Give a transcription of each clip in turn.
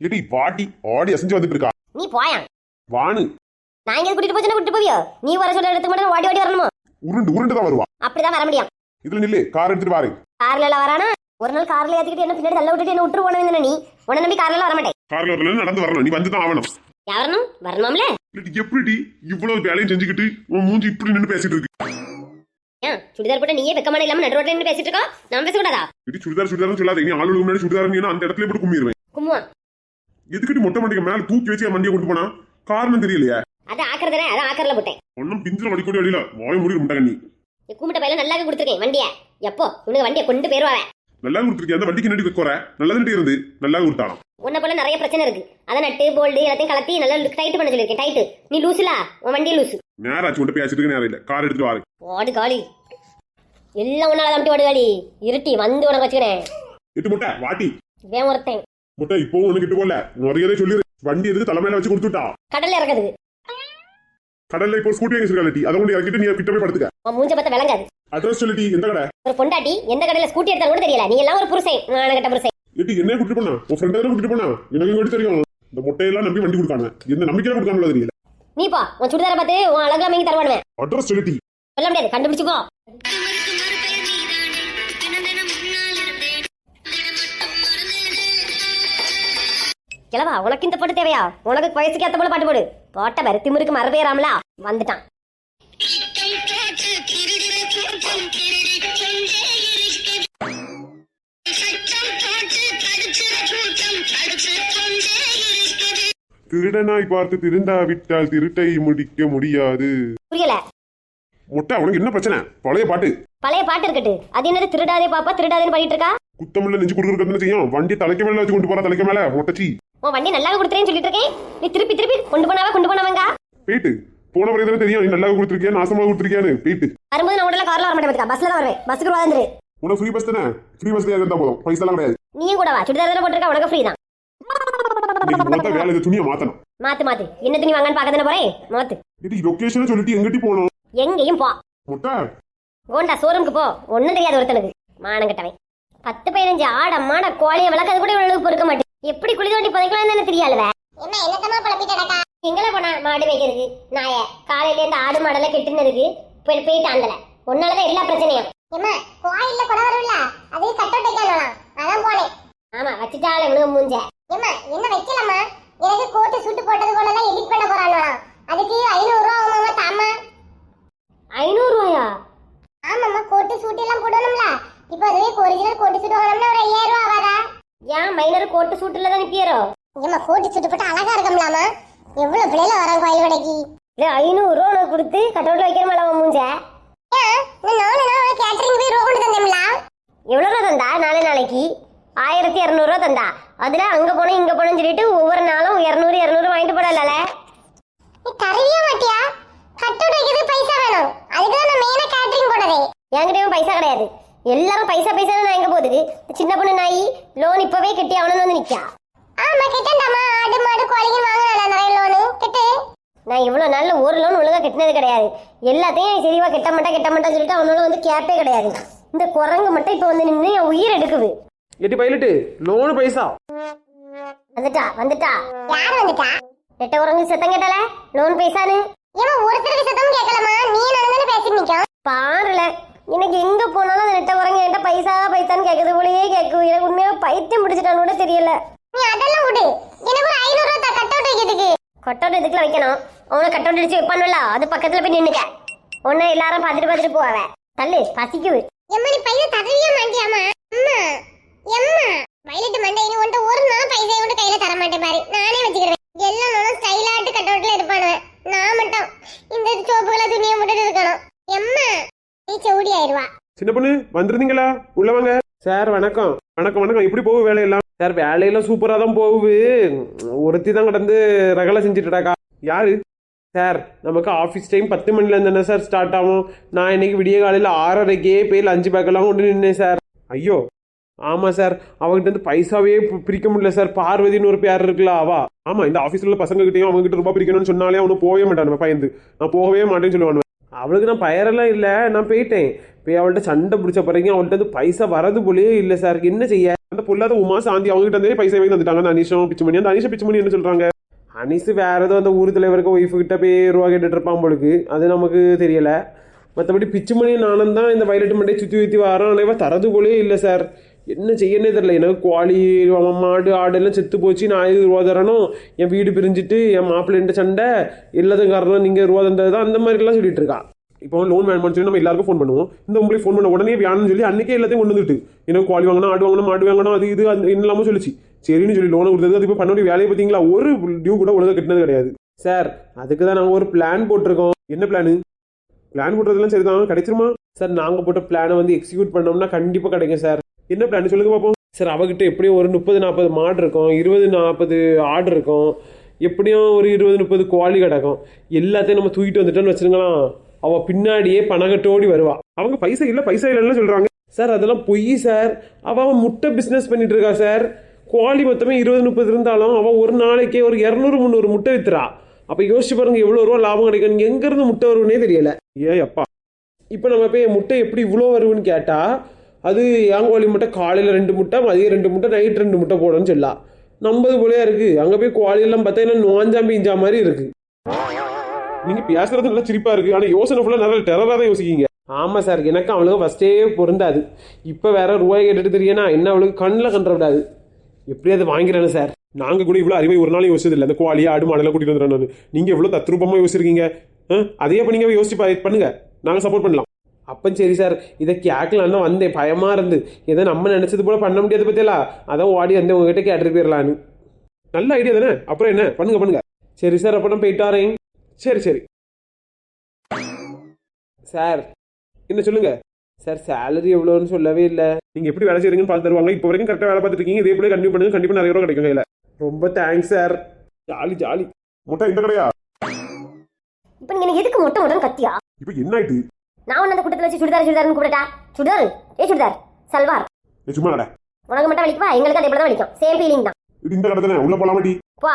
ஏடி வாட்டி ஆடி அசைஞ்சு வந்துட்டு இருக்கா நீ போயா? வானு நான் எங்க கூட்டிட்டு போச்சுன்னா கூட்டிட்டு போவியோ? நீ வர சொல்ற இடத்துக்கு மட்டும் ஓடி ஓடி வரணுமோ? உருண்டு உருண்டு தான் வருவா. அப்படிதான் வர முடியும். இதுல நில்லு கார் எடுத்துட்டு வாரு. கார்ல எல்லாம் வரானா? ஒரு நாள் கார்ல ஏத்திக்கிட்டு என்ன பின்னாடி தள்ள விட்டுட்டு என்ன விட்டுரு போனது நீ? உன்னை நம்பி கார்ல வர மாட்டேன். கார்ல வரல நடந்து வரணும். நீ வந்து தான் ஆகணும் யாரணும் வரணும்ல. எப்படி இவ்வளவு வேலையும் செஞ்சுக்கிட்டு உன் மூஞ்சி இப்படி நின்று பேசிட்டு இருக்கு? சுடிதார் போட்டு நீயே வெக்கமான இல்லாம நடு ரோட்ல நின்னு பேசிட்டு இருக்கோம் நான் பேசக்கூடாதா? இடி சுடிதார் சுடிதார்னு சொல்லாத. நீ ஆளுக்கு முன்னாடி சுடிதார் நீ அந்த இடத்துல போட்டு கும்பிடுவேன் கும்முவா எதுக்கிட்டு மொட்டை மாட்டிக்க மேல தூக்கி வச்சு என் வண்டியை கொண்டு போனா? காரணம் தெரியலையே. அது ஆக்கறதுனே அது ஆக்கறல போட்டேன். ஒன்னும் பிஞ்சில வடிக்கூட வழியில வாய மூடி முட்டை கண்ணி நீ. கூப்பிட்ட பையில நல்லா கொடுத்துருக்கேன் வண்டிய. எப்போ? உனக்கு வண்டியை கொண்டு போயிருவாவே நல்லா கொடுத்துருக்கேன் அந்த வண்டிக்கு நடி குறை நல்லதுட்டு இருந்து? நல்லா கொடுத்தாலும் உன்னை போல நிறைய பிரச்சனை இருக்கு. அதை நட்டு போல்டு எல்லாத்தையும் கலத்தி நல்லா டைட் பண்ண சொல்லியிருக்கேன். டைட்டு நீ லூசுலா உன் வண்டியை லூசு நேராச்சு உன்ட்ட பேசிட்டு இருக்க நேரம் இல்ல. கார் எடுத்துட்டு வாரு. ஓடு காலி எல்லாம் உன்னால தம்பி ஓடு காலி இருட்டி வந்து உனக்கு வச்சுக்கிறேன். எட்டு முட்டை வாட்டி. இவன் ஒருத்தன். முட்டை இப்போ உனக்கு இட்டு போல நிறையதே சொல்லிடு வண்டி எதுக்கு தலைமையில வச்சு கொடுத்துட்டா? கடல்ல இறக்குது கடல்ல இப்போ ஸ்கூட்டி வாங்கி வச்சிருக்காட்டி அதை கொண்டு இறக்கிட்டு நீ கிட்ட போய் படுத்துக்க. உன் மூஞ்ச பார்த்தா விளங்காது. அட்ரஸ் சொல்லிட்டி எந்த கடை? ஒரு பொண்டாட்டி எந்த கடையில ஸ்கூட்டி எடுத்தாலும் கூட தெரியல. நீ எல்லாம் ஒரு புருஷன். நான் கட்ட புருஷன். எட்டி என்ன கூட்டிட்டு போனா? உன் ஃப்ரெண்ட் தானே கூட்டிட்டு போனா? எனக்கு கூட தெரியும். இந்த முட்டையெல்லாம் நம்பி வண்டி கொடுக்காங்க எந்த நம்பிக்கையில கொடுக்காங்களோ தெரியல? நீ போ. உன் சுடிதாரை பார்த்து உன் அழகா அமைங்கி தருவானுவேன். அட்ரஸ் சொல்லிட்டி சொல்ல முடியாது. கண்டுபிடிச்சுக்கோ. கிளவா உனக்கு இந்த பாட்டு தேவையா? உனக்கு வயசுக்கு ஏத்த போல பாட்டு போடு. பாட்ட பாரு திமிருக்கு மரபேறாமலா வந்துட்டான். திருடனாய் பார்த்து திருந்தா விட்டால் திருட்டை முடிக்க முடியாது. புரியல. முட்டை உனக்கு என்ன பிரச்சனை? பழைய பாட்டு. பழைய பாட்டு இருக்கட்டு. அது என்னது? திருடாதே பாப்பா திருடாதேன்னு பாடிட்டு இருக்கா? குத்தமில்ல நெஞ்சு கொடுக்குறது செய்யும் வண்டி தலைக்கு மேல வச்சு கொண்டு போறா தலைக்கு மேல. முட்டைச்சி உன் வண்டி நல்லா கொடுத்துறேன்னு சொல்லிட்டு இருக்கேன் நீ திருப்பி திருப்பி கொண்டு போனாவா கொண்டு போனவங்க? போயிட்டு. போன பிறகு தானே தெரியும் நீ நல்லா கொடுத்துருக்கியா நாசமா கொடுத்துருக்கியான்னு. போயிட்டு. வரும்போது நான் உடனே கார்ல வர மாட்டேன் பஸ்ல தான் வருவேன். பஸ்ஸுக்கு வந்துரு உனக்கு ஃப்ரீ பஸ் தானே? ஃப்ரீ பஸ் இருந்தா போதும். பைசா எல்லாம் கிடையாது. நீயும் கூட வா. சுடிதார் தானே போட்டிருக்கா உனக்கு ஃப்ரீ தான். வேலை துணியை மாத்தணும்? மாத்து மாத்து. என்ன துணி வாங்கன்னு பார்க்க தானே போறேன்? மாத்து. இது லொகேஷனை சொல்லிட்டு எங்கிட்டி போகணும். எங்கேயும் போ. முட்டை. கோண்டா ஷோரூமுக்கு போ. ஒண்ணும் தெரியாது ஒருத்தனுக்கு. மானங்கிட்டவன் பத்து பதினஞ்சு ஆட மாட கோழிய விளக்காது கூட இவ்வளவு பொறுக்க மாட்டேன். எப்படி குழி தோண்டி புதைக்கலாம் தானே தெரியாதுவ? என்ன என்னத்தமா குழப்பிட்டடக்கா எங்கள போனா மாடு வைக்கிறதுக்கு நாய காலையில இருந்து ஆடு மாடெல்லாம் கெட்டுன்னு இருக்கு போய் போயிட்டு ஆண்டல உன்னாலதான் எல்லா பிரச்சனையும். ஏம்மா கோயில்ல கூட வரும்ல அது கட்டோட் வைக்கலாம் அதான் போனேன். ஆமா வச்சுட்டால இவனுக்கு மூஞ்ச. ஏம்மா என்ன வைக்கலாமா எனக்கு கோட்டு சூட்டு போட்டது போல எல்லாம் எடிட் பண்ண போறாங்களா அதுக்கு ஐநூறு ரூபா ஆகுமாமா தாமா ஐநூறு ரூபாயா? ஆமாம்மா கோட்டு சூட்டு எல்லாம் போடணும்ல. இப்போ அதுவே ஒரிஜினல் கோட்டு சூட்டு வாங்கணும்னா ஒரு ஐயாயிரம் ரூபா ஆகாதா? ஏன் மைனர் கோட்டு சூட்டுல தான் நிப்பியரோ ஏம்மா கோட்டு சூட்டு போட்டு அழகா இருக்கும்லாமா எவ்வளவு பிள்ளைல வராங்க கோயில் கடைக்கு? இல்ல ஐநூறு ரூபா உனக்கு கொடுத்து கட்டவுட்ல வைக்கிற மேல அவன் மூஞ்ச. ஏன் நான் நாலு நாள் கேட்டரிங் போய் ரூபா கொண்டு தந்தேன்ல எவ்வளவு ரூபா தந்தா? நாலு நாளைக்கு. ஆயிரத்தி இரநூறுவா தந்தா. அதுல அங்க போனோம் இங்க போனோம்னு சொல்லிட்டு ஒவ்வொரு நாளும் இரநூறு இரநூறு வாங்கிட்டு போடல நீ தரவியே மாட்டியா? கட்டோட் வைக்கிறது பைசா வேணும். அதுக்கு தான் நான் மெயினா கேட்டரிங் போனதே என்கிட்டயும் பைசா கிடையாது. எல்லாரும் பைசா பைசா நான் எங்க போகுது? சின்ன பொண்ணு நாய் லோன் இப்பவே கட்டி அவனு வந்து நிக்கா. ஆமா கிட்டண்டாமா? ஆடு மாடு கோழிகள் வாங்கினால நிறைய லோனு கிட்டு. நான் இவ்வளவு நாள்ல ஒரு லோன் ஒழுங்கா கட்டினது கிடையாது. எல்லாத்தையும் சரிவா கட்ட மாட்டேன் கட்ட மாட்டேன்னு சொல்லிட்டு அவனால வந்து கேப்பே கிடையாது. இந்த குரங்கு மட்டும் இப்ப வந்து நின்று என் உயிர் எடுக்குது. எட்டி பைலட்டு லோனு பைசா. வந்துட்டா வந்துட்டா. யார் வந்துட்டா? ரெட்ட குரங்கு சத்தம் கேட்டால? லோன் பைசான்னு. இவன் ஒருத்தருக்கு சத்தம் கேட்கலாமா? நீ நடந்தானே பேசிட்டு நிக்கோம். பாருல. எனக்கு எங்க போனாலும் அந்த நெட்ட குரங்கு என்கிட்ட பைசா பைசான்னு கேட்கறது போலயே கேட்கும் எனக்கு உண்மையா பைத்தியம் பிடிச்சிட்டான்னு கூட தெரியல. நீ அதெல்லாம் விடு. எனக்கு ஒரு ஐநூறு கட் அவுட் வைக்கிறதுக்கு. கட்டவுட் எதுக்குல வைக்கணும்? அவனை கட்டவுட் அடிச்சு வைப்பானுல்ல அது பக்கத்துல போய் நின்னுக்க. உன்னை எல்லாரும் பார்த்துட்டு பார்த்துட்டு போவாவ தள்ளு பசிக்குது. எம்மா நீ பைசா தரவியே மாட்டியாமா அம்மா எம்மா? வயலட் மண்டை இனி உன்ட்ட ஒரு நாள் பைசா கூட கையில தர மாட்டேன் பாரு. நானே வச்சுக்கிறேன். எல்லாம் நானும் ஸ்டைலாட்டு கட் இருப்பானுவேன் நான் மட்டும் இந்த சோப்புகளை துணியை மட்டும் இருக்கணும். எம்மா சின்ன பொண்ணு வந்திருந்தீங்களா? உள்ள வாங்க. சார் வணக்கம். வணக்கம் வணக்கம். இப்படி போகும் வேலையெல்லாம் சார் வேலையெல்லாம் சூப்பராக தான் போகுது. ஒருத்தி தான் கடந்து ரகலை செஞ்சுட்டுடாக்கா. யாரு? சார் நமக்கு ஆஃபீஸ் டைம் பத்து மணிலேருந்து தானே சார் ஸ்டார்ட் ஆகும். நான் இன்னைக்கு விடிய காலையில் ஆறரைக்கே போய் லஞ்சு பேக்கெல்லாம் கொண்டு நின்னேன் சார். ஐயோ. ஆமாம் சார் அவங்ககிட்ட இருந்து பைசாவே பிரிக்க முடியல சார். பார்வதின்னு ஒரு பேர் இருக்குல்ல அவா. ஆமாம் இந்த ஆஃபீஸில் உள்ள பசங்க கிட்டயும் அவங்க கிட்ட பிரிக்கணும்னு சொன்னாலே அவனு போகவே மாட்டான் பயந்து நான் போகவே மாட்டேன்னு சொல்லுவானு அவளுக்கு நான் பயரெல்லாம் இல்லை. நான் போயிட்டேன். போய் அவள்கிட்ட சண்டை பிடிச்ச பிறகு அவள்கிட்ட வந்து பைசா வரது போலயே இல்லை சார் என்ன செய்ய? அந்த பொல்லாத உமா சாந்தி அவங்ககிட்ட இருந்தே பைசா வாங்கி தந்துட்டாங்க. அந்த அனிஷம் பிச்சுமணி அந்த அனிஷா பிச்சுமணி என்ன சொல்றாங்க? அனிஷு வேற ஏதோ அந்த ஊர் தலைவருக்கு ஒய்ஃபு கிட்ட போய் ரூபா கேட்டுட்டு இருப்பான் அது நமக்கு தெரியல. மற்றபடி பிச்சுமணி நானும் தான் இந்த வயலட்டு மண்டே சுற்றி சுற்றி வரோம். அனைவா தரது போலே இல்லை சார் என்ன செய்யனே தெரில எனக்கு கோழி மாடு ஆடெல்லாம் செத்து போச்சு. நான் இது ரூபா தரணும் என் வீடு பிரிஞ்சுட்டு என் மாப்பிள்ளைன்ற சண்டை எல்லாத்துக்கும் காரணம் நீங்கள் ரூபா தந்தது தான். அந்த மாதிரிலாம் சொல்லிட்டு இருக்கா. இப்போ லோன் வேணும்னு சொல்லி நம்ம எல்லாருக்கும் ஃபோன் பண்ணுவோம். இந்த உங்களுக்கு ஃபோன் பண்ண உடனே வேணும்னு சொல்லி அன்றைக்கே எல்லாத்தையும் கொண்டு வந்துட்டு எனக்கு கோழி வாங்கணும் ஆடு வாங்கணும் மாடு வாங்கணும் அது இது அது இல்லாமல் சொல்லிச்சு. சரின்னு சொல்லி லோனை கொடுத்தது அது இப்போ பண்ண வேண்டிய வேலையை பார்த்தீங்களா? ஒரு டியூ கூட ஒழுங்காக கட்டினது கிடையாது. சார் அதுக்கு தான் நாங்கள் ஒரு பிளான் போட்டிருக்கோம். என்ன பிளானு பிளான் போட்டதுலாம் சரி தான் கிடைச்சிருமா? சார் நாங்கள் போட்ட பிளானை வந்து எக்ஸிக்யூட் பண்ணோம்னா கண்டிப்பாக கிடைக்கும் சார் என்ன பிளான் சொல்லுங்க பார்ப்போம் சார் அவகிட்ட எப்படியும் ஒரு முப்பது நாற்பது மாடு இருக்கும். இருபது நாற்பது ஆடு இருக்கும். எப்படியும் ஒரு இருபது முப்பது கோழி கிடக்கும். எல்லாத்தையும் நம்ம தூக்கிட்டு வந்துட்டோம்னு வச்சுருங்களேன். அவள் பின்னாடியே பணகட்டோடி வருவா. அவங்க பைசா இல்லை பைசா இல்லைன்னு சொல்கிறாங்க சார் அதெல்லாம் பொய் சார். அவள் முட்டை பிஸ்னஸ் பண்ணிட்டு இருக்கா சார். கோழி மொத்தமே இருபது முப்பது இருந்தாலும் அவன் ஒரு நாளைக்கே ஒரு இரநூறு முந்நூறு முட்டை வித்துறா. அப்போ யோசிச்சு பாருங்க எவ்வளோ ரூபா லாபம் கிடைக்கும். எங்கேருந்து முட்டை வரும்னே தெரியல. ஏ அப்பா. இப்போ நம்ம போய் முட்டை எப்படி இவ்வளோ வரும்னு கேட்டால் அது என் கோழி முட்டை காலையில் ரெண்டு முட்டை மதியம் ரெண்டு முட்டை நைட் ரெண்டு முட்டை போடுன்னு சொல்லலாம் நம்பது போலயா இருக்கு. அங்கே போய் கோழியெல்லாம் பார்த்தா என்ன நோஞ்சா பீஞ்சா மாதிரி இருக்கு. நீங்க பேசுறது நல்லா சிரிப்பா இருக்கு. ஆனா யோசனை ஃபுல்லா நல்லா டெரரா தான் யோசிக்கீங்க. ஆமா சார் எனக்கு அவளுக்கு ஃபர்ஸ்டே பொருந்தாது. இப்போ வேற ரூபாய் கேட்டுட்டு தெரியனா என்ன அவளுக்கு கண்ணில் கண்டுற விடாது. எப்படியாவது வாங்கிறேன்னு சார் நாங்க கூட இவ்வளவு அறிவை ஒரு நாள் யோசிச்சது இல்லை. அந்த கோழி ஆடு மாடெல்லாம் கூட்டிட்டு வந்துடுறேன் நான். நீங்க எவ்வளவு தத்ரூபமா யோசிச்சிருக்கீங்க? அதே அப்ப நீங்க யோசிச்சு பா- பண்ணுங்க. நாங்க சப்போர்ட் பண்ணலாம். அப்போ சரி சார் இதை கேட்கலான்னு வந்தேன். பயமா இருந்து. ஏதோ நம்ம நினைச்சது போல பண்ண முடியாது பத்தியலா? அதான் ஓடி வந்து உங்ககிட்ட கேட்டுட்டு போயிடலான்னு நல்ல ஐடியா தானே? அப்புறம் என்ன? பண்ணுங்க பண்ணுங்க. சரி சார் அப்போ நான் போயிட்டு வரேன். சரி சரி. சார் என்ன சொல்லுங்க? சார் சேலரி எவ்வளோன்னு சொல்லவே இல்லை. நீங்க எப்படி வேலை செய்றீங்கன்னு பார்த்து தருவாங்க இப்போ வரைக்கும் கரெக்டாக வேலை பார்த்துட்டு இருக்கீங்க. இதே போல கண்டிப்பாக பண்ணுங்க. கண்டிப்பாக நிறைய ரூபா கிடைக்கும் கையில். ரொம்ப தேங்க்ஸ் சார். Jolly jolly. முட்டை இந்த கடையா? இப்போ நீங்க எனக்கு எதுக்கு மொட்டை மொட்டம் கத்தியா? இப்போ என்ன ஆயிட்டு? நான் உன்னை அந்த கூட்டத்தில் வச்சு சுடிதார் சுடிதார்னு கூப்பிட்டா சுடிதார்? ஏ சுடிதார். சல்வார். சும்மா கடை உனக்கு மட்டும் வலிக்குவா எங்களுக்கு அதே தான் வலிக்கும். சேம் ஃபீலிங் தான். இது இந்த கடை தானே? உள்ள போலாமாட்டி போ.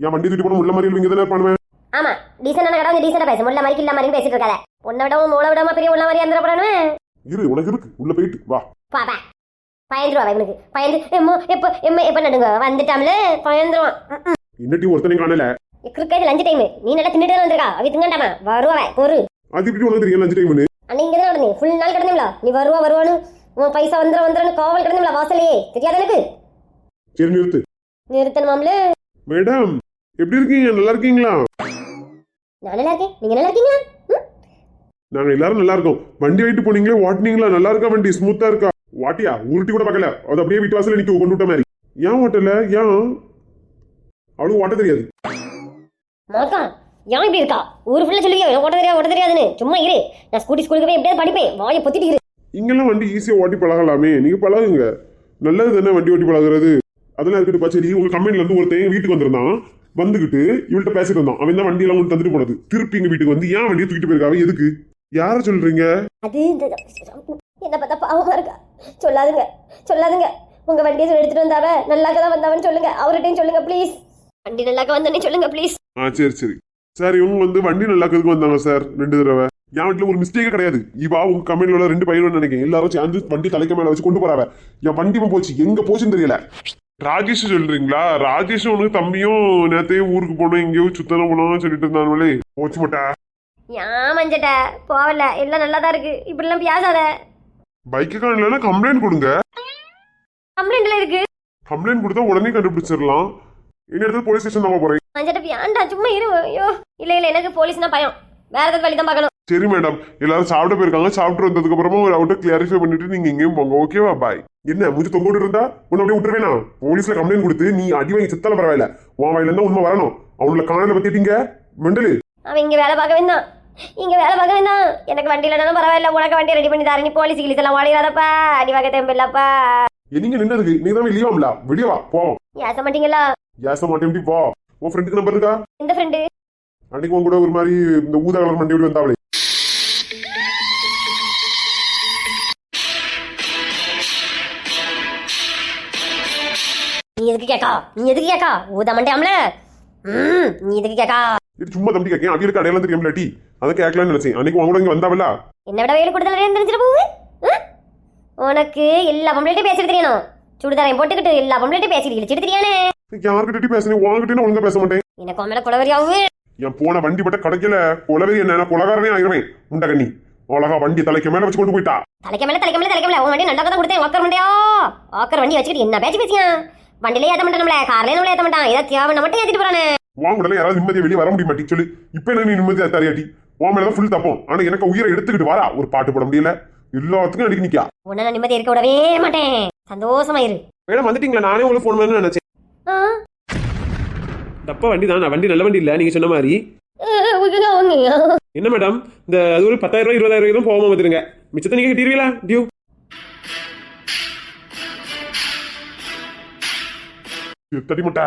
என் வண்டி தூக்கிட்டு போன உள்ள மாதிரி இங்க தானே பண்ணுவேன் ஆமா. டீசெண்டான கடை வந்து டீசெண்டா பேச. முள்ள மாதிரி இல்ல மாதிரி பேசிட்டு இருக்காத. உன்னை விடவும் மூளை விடாம பெரிய உள்ள மாதிரி அந்த போடணும் இரு உனக்கு இருக்கு. உள்ள போயிட்டு வா. பாப்பா பயந்துருவா இவனுக்கு. பயந்து எம்மோ எப்போ எம்ம எப்போ நடுங்க வந்துட்டாம்ல? பயந்துருவான். இன்னட்டி ஒருத்தனை காணல? கிரிக்கெட் லஞ்ச் டைம் நீ நல்லா தின்னுட்டு தான் வந்திருக்கா? அவ திங்கண்டாமா வருவா பொறு. அது இப்படி உனக்கு தெரியும்? லஞ்ச் டைம்னு அன்னைக்கு இங்கே தான் நடந்தே ஃபுல் நாள் கிடந்தோம்ல நீ வருவா வருவான்னு உன் பைசா வந்துடும் வந்துடும் காவல் கிடந்தோம்ல வாசலையே தெரியாத எனக்கு? சரி நிறுத்து. நிறுத்தணுமாம்ல மேடம் எப்படி இருக்கீங்க? நல்லா இருக்கீங்களா? நான் நல்லா இருக்கேன். நீங்க நல்லா இருக்கீங்களா? ம்? நாங்க எல்லாரும் நல்லா இருக்கோம். வண்டி வெயிட்டு போனீங்களே வாட்டினீங்களா நல்லா இருக்கா வண்டி? ஸ்மூத்தா இருக்கா? வாட்டியா? உருட்டி கூட பார்க்கல. அது அப்படியே வீட்டு வாசல்ல நிக்க கொண்டு விட்ட மாதிரி. ஏன் ஓட்டல? ஏன்? அவளுக்கு ஓட்ட தெரியாது. மாக்கா ஏன் இப்படி இருக்கா? ஊர் ஃபுல்லா சொல்லுவியா? எனக்கு ஓட்ட தெரியாது ஓட்ட தெரியாதுன்னு. சும்மா இரு. நான் ஸ்கூட்டி ஸ்கூலுக்கு போய் எப்படியாவது படிப்பேன். வாயை பொத்திட்டு இரு. இங்கெல்லாம் வண்டி ஈஸியா ஓட்டி பழகலாமே. நீங்க பழகுங்க. நல்லது தானே வண்டி ஓட்டி பழகுறது? அதெல்லாம் இருக்கட்டும் சரி உங்க கம்பெனில இருந்து ஒருத்தன் வீட்டுக்கு வந்திருந்தான். வந்துகிட்டு இவள்கிட்ட பேசிட்டு இருந்தான் அவன் தான் வண்டி எல்லாம் கொண்டு தந்துட்டு போனது. திருப்பி எங்க வீட்டுக்கு வந்து ஏன் வண்டியை தூக்கிட்டு போயிருக்காவ? எதுக்கு? யார சொல்றீங்க? அது என்ன பார்த்தா பாவமா இருக்கா? சொல்லாதுங்க. சொல்லாதுங்க. உங்க வண்டியை எடுத்துட்டு வந்தாவ நல்லாக்க தான் வந்தாவன்னு சொல்லுங்க. அவர்கிட்டயும் சொல்லுங்க ப்ளீஸ் வண்டி நல்லாக்க வந்தோன்னே சொல்லுங்க ப்ளீஸ் ஆ சரி சரி. சார் இவங்க வந்து வண்டி நல்லாக்கிறதுக்கு வந்தாங்க சார் ரெண்டு தடவை. என் வீட்டுல ஒரு மிஸ்டேக்கே கிடையாது. இவா உங்க கம்பெனில உள்ள ரெண்டு பையனும் நினைக்கிறேன். எல்லாரும் சேர்ந்து வண்டி தலைக்க மேல வச்சு கொண்டு போறாவ. என் வண்டி போச்சு. எங்க போச்சுன்னு தெரியல. ராஜேஷ் சொல்றீங்களா? ராஜேஷ் உனக்கு தம்பியும் நேத்தையும் ஊருக்கு போனோம் எங்கேயோ சுத்தனம் போனோம் சொல்லிட்டு இருந்தாங்களே போச்சு மாட்டா. ஏன் மஞ்சட்ட போகல. எல்லாம் நல்லா தான் இருக்கு. இப்படிலாம் பேசாத. பைக்கு இல்லைன்னா கம்ப்ளைண்ட் கொடுங்க. கம்ப்ளைண்ட்ல இருக்கு கம்ப்ளைண்ட் கொடுத்தா உடனே கண்டுபிடிச்சிடலாம். இந்த இடத்துல போலீஸ் ஸ்டேஷன் தான் போறேன். மஞ்சட்ட வேண்டாம் சும்மா இரு ஐயோ. இல்ல இல்ல எனக்கு போலீஸ்னா பயம். வேற ஏதாவது வழி தான் பார்க்கணும். சரி மேடம் எல்லாரும் சாப்பிட போயிருக்காங்க. சாப்பிட்டு வந்ததுக்கு அப்புறமா ஒரு அவுட்டை கிளாரிஃபை பண்ணிட்டு நீங்க எங்கேயும் போங்க. ஓகேவா பாய் என்ன மூஞ்சி தொங்க இருந்தா? உன்னை அப்படியே விட்டுருவேனா போலீஸ்ல கம்ப்ளைண்ட் கொடுத்து நீ அடி வாங்கி செத்தாலும் பரவாயில்ல. உன் வாயில இருந்தா உண்மை வரணும். அவங்கள காணல பத்திட்டீங்க மெண்டலு. அவன் இங்க வேலை பார்க்க வேண்டாம் இங்க வேலை பார்க்க வேண்டாம் எனக்கு வண்டி இல்லைனாலும் பரவாயில்ல. உனக்கு வண்டி ரெடி பண்ணி தரேன். நீ போலீஸ் கிளீஸ் எல்லாம் ஓடிடாதப்பா அடி வாக்க தேம்பில்லப்பா நீங்க நின்னதுக்கு? நீங்க தான் லீவாம்ல வெளியே வா. போவோம் ஏச மாட்டீங்களா? ஏச மாட்டேன் போ? உன் ஃப்ரெண்டுக்கு நம்பர் இருக்கா? இந்த ஃப்ரெண்டு அன்னைக்கு உன் கூட ஒரு மாதிரி இந்த ஊதா கலர் மண்டி ஓடி வந்தாவளே. நீ எதுக்கு கேக்கா? நீ எதுக்கு கேக்கா? ஊத மண்டியாம்ல ம் நீ எதுக்கு கேக்கா? இது சும்மா தம்பி கேட்கேன் அவியலுக்கு அடையாளம் தெரியும்ல டி. அதை கேட்கலாம்னு நினைச்சேன். அன்னைக்கு உன் கூட இங்க வந்தாவல்ல என்னை விட வேலை கொடுத்தல தெரிஞ்சிட்டு ம்? உனக்கு எல்லா பொம்பளைட்டையும் பேசிட்டு தெரியணும். சுடிதாரையும் போட்டுக்கிட்டு எல்லா பொம்பளைட்டும் பேசிட்டு இழிச்சிட்டு தெரியானே யார்கிட்ட பேசுறேன் உங்ககிட்ட ஒழுங்கா பேச மாட்டேன். எனக்கு மேல குளவரியாவு? என் போன வண்டி பட்ட கிடைக்கல குலவெறி என்ன? குலகாரனே ஆயிருவேன். முண்டை கண்ணி? அழகா வண்டி தலைக்கு மேல வச்சு கொண்டு போயிட்டா. தலைக்க மேல தலைக்க மேல தலைக்க மேல. உன் வண்டி நல்லா தான் கொடுத்தேன். ஓக்கர் வண்டியா? ஓக்கர் வண்டி வச்சுக்கிட்டு என்ன பேச்சு பேசியா? வண்டியிலே ஏத்த மாட்டான்ல கார்லயே நம்மள ஏத்த மாட்டான். ஏதோ தேவை மட்டும் ஏத்திட்டு போறானே. உன் உடனே யாராவது நிம்மதியா வெளியே வர முடிய மாட்டி சொல்லு இப்ப என்ன நீ நிம்மதியா தரையாட்டி உன் மேலதான் ஃபுல் தப்போம். ஆனா எனக்கு உயிரை எடுத்துக்கிட்டு வாரா ஒரு பாட்டு போட முடியல. எல்லாத்துக்கும் அடிக்க நிக்கா. உன்னை நிம்மதி இருக்க விடவே மாட்டேன். சந்தோஷமா இரு. மேடம் வந்துட்டீங்களா? நானே உங்களுக்கு ஃபோன் பண்ணணும்னு நினைச்சேன். தப்பா வண்டி தான் வண்டி நல்ல வண்டி இல்லை. நீங்க சொன்ன மாதிரி. என்ன மேடம்? இந்த அது ஒரு பத்தாயிரம் ரூபாய் இருபதாயிரம் ரூபாய் தான் போகாம வந்துருங்க. மிச்சத்தை நீங்க கட்டிடுவீங்களா? டியூ. தடி முட்டை?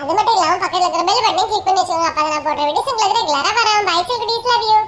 அது மட்டும் இல்லாம பக்கத்துல இருக்கிற பெல் பட்டனை கிளிக் பண்ணி வச்சுக்கோங்க. அப்பதான் நான் போடுற வீடியோஸ் உங்களுக்கு ரெகுலரா வரும். By celebrities love you